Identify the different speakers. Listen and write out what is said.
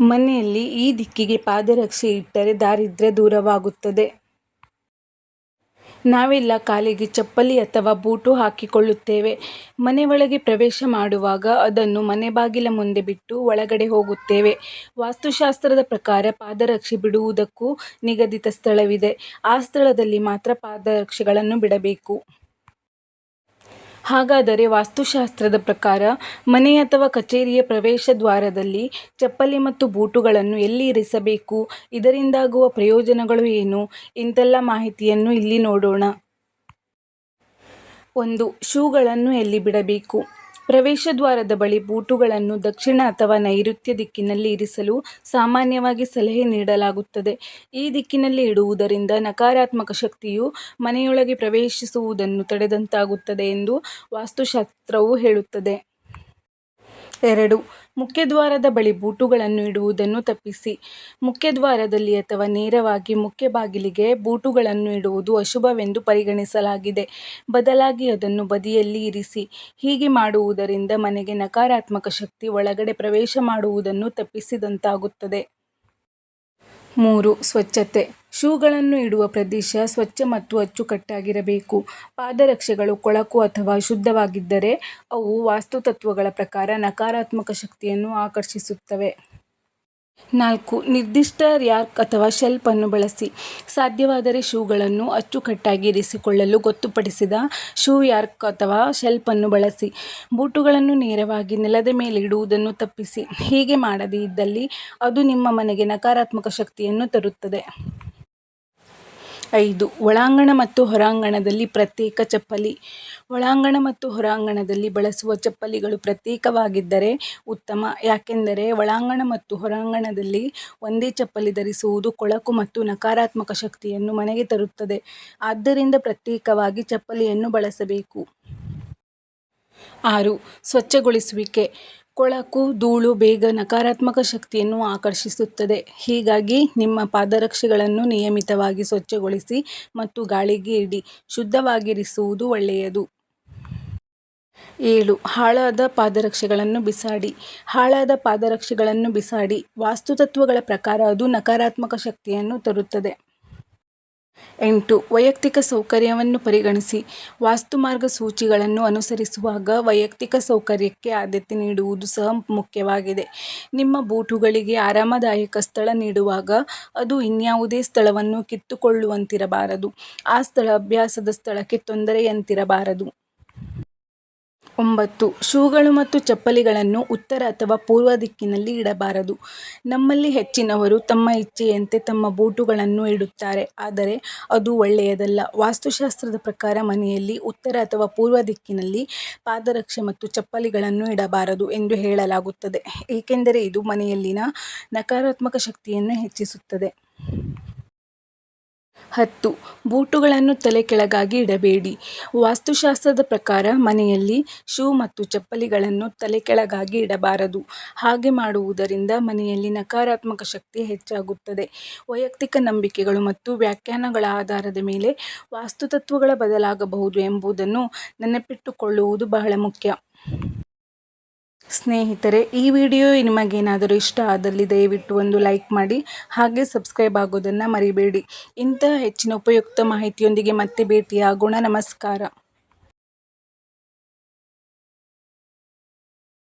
Speaker 1: ಮನೆಯಲ್ಲಿ ಈ ದಿಕ್ಕಿಗೆ ಪಾದರಕ್ಷೆ ಇಟ್ಟರೆ ದಾರಿದ್ರ್ಯ ದೂರವಾಗುತ್ತದೆ. ನಾವೆಲ್ಲ ಕಾಲಿಗೆ ಚಪ್ಪಲಿ ಅಥವಾ ಬೂಟು ಹಾಕಿಕೊಳ್ಳುತ್ತೇವೆ. ಮನೆ ಒಳಗೆ ಪ್ರವೇಶ ಮಾಡುವಾಗ ಅದನ್ನು ಮನೆ ಬಾಗಿಲ ಮುಂದೆ ಬಿಟ್ಟು ಒಳಗಡೆ ಹೋಗುತ್ತೇವೆ. ವಾಸ್ತುಶಾಸ್ತ್ರದ ಪ್ರಕಾರ ಪಾದರಕ್ಷೆ ಬಿಡುವುದಕ್ಕೂ ನಿಗದಿತ ಸ್ಥಳವಿದೆ. ಆ ಸ್ಥಳದಲ್ಲಿ ಮಾತ್ರ ಪಾದರಕ್ಷೆಗಳನ್ನು ಬಿಡಬೇಕು. ಹಾಗಾದರೆ ವಾಸ್ತುಶಾಸ್ತ್ರದ ಪ್ರಕಾರ ಮನೆ ಅಥವಾ ಕಚೇರಿಯ ಪ್ರವೇಶ ದ್ವಾರದಲ್ಲಿ ಚಪ್ಪಲಿ ಮತ್ತು ಬೂಟುಗಳನ್ನು ಎಲ್ಲಿ ಇರಿಸಬೇಕು? ಇದರಿಂದಾಗುವ ಪ್ರಯೋಜನಗಳು ಏನು? ಇಂತೆಲ್ಲ ಮಾಹಿತಿಯನ್ನು ಇಲ್ಲಿ ನೋಡೋಣ. ಒಂದು. ಶೂಗಳನ್ನು ಎಲ್ಲಿ ಬಿಡಬೇಕು? ಪ್ರವೇಶ ದ್ವಾರದ ಬಳಿ ಬೂಟುಗಳನ್ನು ದಕ್ಷಿಣ ಅಥವಾ ನೈಋತ್ಯ ದಿಕ್ಕಿನಲ್ಲಿ ಇರಿಸಲು ಸಾಮಾನ್ಯವಾಗಿ ಸಲಹೆ ನೀಡಲಾಗುತ್ತದೆ. ಈ ದಿಕ್ಕಿನಲ್ಲಿ ಇಡುವುದರಿಂದ ನಕಾರಾತ್ಮಕ ಶಕ್ತಿಯು ಮನೆಯೊಳಗೆ ಪ್ರವೇಶಿಸುವುದನ್ನು ತಡೆದಂತಾಗುತ್ತದೆ ಎಂದು ವಾಸ್ತುಶಾಸ್ತ್ರವು ಹೇಳುತ್ತದೆ. ಎರಡು. ಮುಖ್ಯದ್ವಾರದ ಬಳಿ ಬೂಟುಗಳನ್ನು ಇಡುವುದನ್ನು ತಪ್ಪಿಸಿ. ಮುಖ್ಯದ್ವಾರದಲ್ಲಿ ಅಥವಾ ನೇರವಾಗಿ ಮುಖ್ಯ ಬಾಗಿಲಿಗೆ ಬೂಟುಗಳನ್ನು ಇಡುವುದು ಅಶುಭವೆಂದು ಪರಿಗಣಿಸಲಾಗಿದೆ. ಬದಲಾಗಿ ಅದನ್ನು ಬದಿಯಲ್ಲಿ ಇರಿಸಿ. ಹೀಗೆ ಮಾಡುವುದರಿಂದ ಮನೆಗೆ ನಕಾರಾತ್ಮಕ ಶಕ್ತಿ ಒಳಗಡೆ ಪ್ರವೇಶ ಮಾಡುವುದನ್ನು ತಪ್ಪಿಸಿದಂತಾಗುತ್ತದೆ. ಮೂರು. ಸ್ವಚ್ಛತೆ. ಶೂಗಳನ್ನು ಇಡುವ ಪ್ರದೇಶ ಸ್ವಚ್ಛ ಮತ್ತು ಅಚ್ಚುಕಟ್ಟಾಗಿರಬೇಕು. ಪಾದರಕ್ಷೆಗಳು ಕೊಳಕು ಅಥವಾ ಶುದ್ಧವಾಗಿದ್ದರೆ ಅವು ವಾಸ್ತುತತ್ವಗಳ ಪ್ರಕಾರ ನಕಾರಾತ್ಮಕ ಶಕ್ತಿಯನ್ನು ಆಕರ್ಷಿಸುತ್ತವೆ. ನಾಲ್ಕು. ನಿರ್ದಿಷ್ಟ ರ್ಯಾಕ್ ಅಥವಾ ಶೆಲ್ಫ್ ಅನ್ನು ಬಳಸಿ. ಸಾಧ್ಯವಾದರೆ ಶೂಗಳನ್ನು ಅಚ್ಚುಕಟ್ಟಾಗಿ ಇರಿಸಿಕೊಳ್ಳಲು ಗೊತ್ತುಪಡಿಸಿದ ಶೂ ಯಾರ್ಕ್ ಅಥವಾ ಶೆಲ್ಫ್ ಅನ್ನು ಬಳಸಿ. ಬೂಟುಗಳನ್ನು ನೇರವಾಗಿ ನೆಲದ ಮೇಲೆ ಇಡುವುದನ್ನು ತಪ್ಪಿಸಿ. ಹೀಗೆ ಮಾಡದೇ ಇದ್ದಲ್ಲಿ ಅದು ನಿಮ್ಮ ಮನೆಗೆ ನಕಾರಾತ್ಮಕ ಶಕ್ತಿಯನ್ನು ತರುತ್ತದೆ. ಐದು. ಒಳಾಂಗಣ ಮತ್ತು ಹೊರಾಂಗಣದಲ್ಲಿ ಪ್ರತ್ಯೇಕ ಚಪ್ಪಲಿ. ಒಳಾಂಗಣ ಮತ್ತು ಹೊರಾಂಗಣದಲ್ಲಿ ಬಳಸುವ ಚಪ್ಪಲಿಗಳು ಪ್ರತ್ಯೇಕವಾಗಿದ್ದರೆ ಉತ್ತಮ. ಯಾಕೆಂದರೆ ಒಳಾಂಗಣ ಮತ್ತು ಹೊರಾಂಗಣದಲ್ಲಿ ಒಂದೇ ಚಪ್ಪಲಿ ಧರಿಸುವುದು ಕೊಳಕು ಮತ್ತು ನಕಾರಾತ್ಮಕ ಶಕ್ತಿಯನ್ನು ಮನೆಗೆ ತರುತ್ತದೆ. ಆದ್ದರಿಂದ ಪ್ರತ್ಯೇಕವಾಗಿ ಚಪ್ಪಲಿಯನ್ನು ಬಳಸಬೇಕು. ಆರು. ಸ್ವಚ್ಛಗೊಳಿಸುವಿಕೆ. ಕೊಳಕು, ಧೂಳು ಬೇಗ ನಕಾರಾತ್ಮಕ ಶಕ್ತಿಯನ್ನು ಆಕರ್ಷಿಸುತ್ತದೆ. ಹೀಗಾಗಿ ನಿಮ್ಮ ಪಾದರಕ್ಷೆಗಳನ್ನು ನಿಯಮಿತವಾಗಿ ಸ್ವಚ್ಛಗೊಳಿಸಿ ಮತ್ತು ಗಾಳಿಗೆ ಇಡಿ. ಶುದ್ಧವಾಗಿರಿಸುವುದು ಒಳ್ಳೆಯದು. ಏಳು. ಹಾಳಾದ ಪಾದರಕ್ಷೆಗಳನ್ನು ಬಿಸಾಡಿ. ಹಾಳಾದ ಪಾದರಕ್ಷೆಗಳನ್ನು ಬಿಸಾಡಿ. ವಾಸ್ತುತತ್ವಗಳ ಪ್ರಕಾರ ಅದು ನಕಾರಾತ್ಮಕ ಶಕ್ತಿಯನ್ನು ತರುತ್ತದೆ. ಎಂಟು. ವೈಯಕ್ತಿಕ ಸೌಕರ್ಯವನ್ನು ಪರಿಗಣಿಸಿ. ವಾಸ್ತು ಮಾರ್ಗಸೂಚಿಗಳನ್ನು ಅನುಸರಿಸುವಾಗ ವೈಯಕ್ತಿಕ ಸೌಕರ್ಯಕ್ಕೆ ಆದ್ಯತೆ ನೀಡುವುದು ಸಹ ಮುಖ್ಯವಾಗಿದೆ. ನಿಮ್ಮ ಬೂಟುಗಳಿಗೆ ಆರಾಮದಾಯಕ ಸ್ಥಳ ನೀಡುವಾಗ ಅದು ಇನ್ಯಾವುದೇ ಸ್ಥಳವನ್ನು ಕಿತ್ತುಕೊಳ್ಳುವಂತಿರಬಾರದು. ಆ ಸ್ಥಳ ಅಭ್ಯಾಸದ ಸ್ಥಳಕ್ಕೆ ತೊಂದರೆಯಂತಿರಬಾರದು. ಒಂಬತ್ತು. ಶೂಗಳು ಮತ್ತು ಚಪ್ಪಲಿಗಳನ್ನು ಉತ್ತರ ಅಥವಾ ಪೂರ್ವ ದಿಕ್ಕಿನಲ್ಲಿ ಇಡಬಾರದು. ನಮ್ಮಲ್ಲಿ ಹೆಚ್ಚಿನವರು ತಮ್ಮ ಇಚ್ಛೆಯಂತೆ ತಮ್ಮ ಬೂಟುಗಳನ್ನು ಇಡುತ್ತಾರೆ. ಆದರೆ ಅದು ಒಳ್ಳೆಯದಲ್ಲ. ವಾಸ್ತುಶಾಸ್ತ್ರದ ಪ್ರಕಾರ ಮನೆಯಲ್ಲಿ ಉತ್ತರ ಅಥವಾ ಪೂರ್ವ ದಿಕ್ಕಿನಲ್ಲಿ ಪಾದರಕ್ಷೆ ಮತ್ತು ಚಪ್ಪಲಿಗಳನ್ನು ಇಡಬಾರದು ಎಂದು ಹೇಳಲಾಗುತ್ತದೆ. ಏಕೆಂದರೆ ಇದು ಮನೆಯಲ್ಲಿನ ನಕಾರಾತ್ಮಕ ಶಕ್ತಿಯನ್ನು ಹೆಚ್ಚಿಸುತ್ತದೆ. ಹತ್ತು. ಬೂಟುಗಳನ್ನು ತಲೆ ಕೆಳಗಾಗಿ ಇಡಬೇಡಿ. ವಾಸ್ತುಶಾಸ್ತ್ರದ ಪ್ರಕಾರ ಮನೆಯಲ್ಲಿ ಶೂ ಮತ್ತು ಚಪ್ಪಲಿಗಳನ್ನು ತಲೆ ಕೆಳಗಾಗಿ ಇಡಬಾರದು. ಹಾಗೆ ಮಾಡುವುದರಿಂದ ಮನೆಯಲ್ಲಿ ನಕಾರಾತ್ಮಕ ಶಕ್ತಿ ಹೆಚ್ಚಾಗುತ್ತದೆ. ವೈಯಕ್ತಿಕ ನಂಬಿಕೆಗಳು ಮತ್ತು ವ್ಯಾಖ್ಯಾನಗಳ ಆಧಾರದ ಮೇಲೆ ವಾಸ್ತುತತ್ವಗಳ ಬದಲಾಗಬಹುದು ಎಂಬುದನ್ನು ನೆನಪಿಟ್ಟುಕೊಳ್ಳುವುದು ಬಹಳ ಮುಖ್ಯ. ಸ್ನೇಹಿತರೆ, ಈ ವಿಡಿಯೋ ನಿಮಗೇನಾದರೂ ಇಷ್ಟ ಆದಲ್ಲಿ ದಯವಿಟ್ಟು ಒಂದು ಲೈಕ್ ಮಾಡಿ, ಹಾಗೆ ಸಬ್ಸ್ಕ್ರೈಬ್ ಆಗೋದನ್ನು ಮರಿಬೇಡಿ. ಇಂತಹ ಹೆಚ್ಚಿನ ಉಪಯುಕ್ತ ಮಾಹಿತಿಯೊಂದಿಗೆ ಮತ್ತೆ ಭೇಟಿಯಾಗೋಣ ನಮಸ್ಕಾರ.